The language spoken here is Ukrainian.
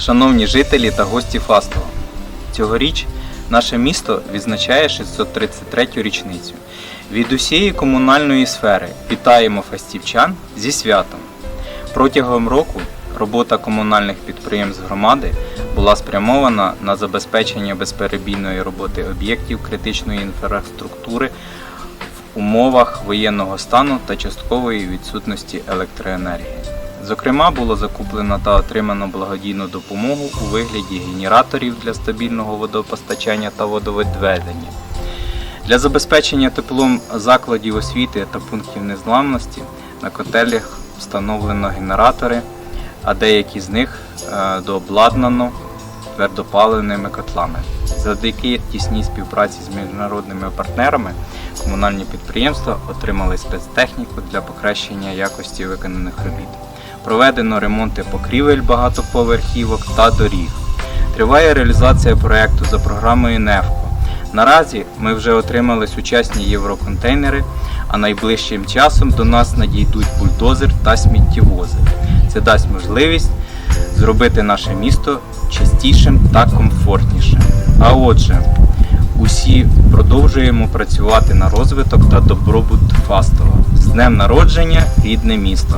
Шановні жителі та гості Фастова, цьогоріч наше місто відзначає 633-ю річницю. Від усієї комунальної сфери вітаємо фастівчан зі святом. Протягом року робота комунальних підприємств громади була спрямована на забезпечення безперебійної роботи об'єктів критичної інфраструктури в умовах воєнного стану та часткової відсутності електроенергії. Зокрема, було закуплено та отримано благодійну допомогу у вигляді генераторів для стабільного водопостачання та водовідведення. Для забезпечення теплом закладів освіти та пунктів незламності на котелях встановлено генератори, а деякі з них е, дообладнано твердопаливними котлами. Завдяки тісній співпраці з міжнародними партнерами комунальні підприємства отримали спецтехніку для покращення якості виконаних робіт. Проведено ремонти покрівель багатоповерхівок та доріг. Триває реалізація проєкту за програмою НЕФКО. Наразі ми вже отримали сучасні євроконтейнери, а найближчим часом до нас надійдуть бульдозер та сміттєвози. Це дасть можливість зробити наше місто чистішим та комфортнішим. А отже, усі продовжуємо працювати на розвиток та добробут Фастова. З днем народження, рідне місто!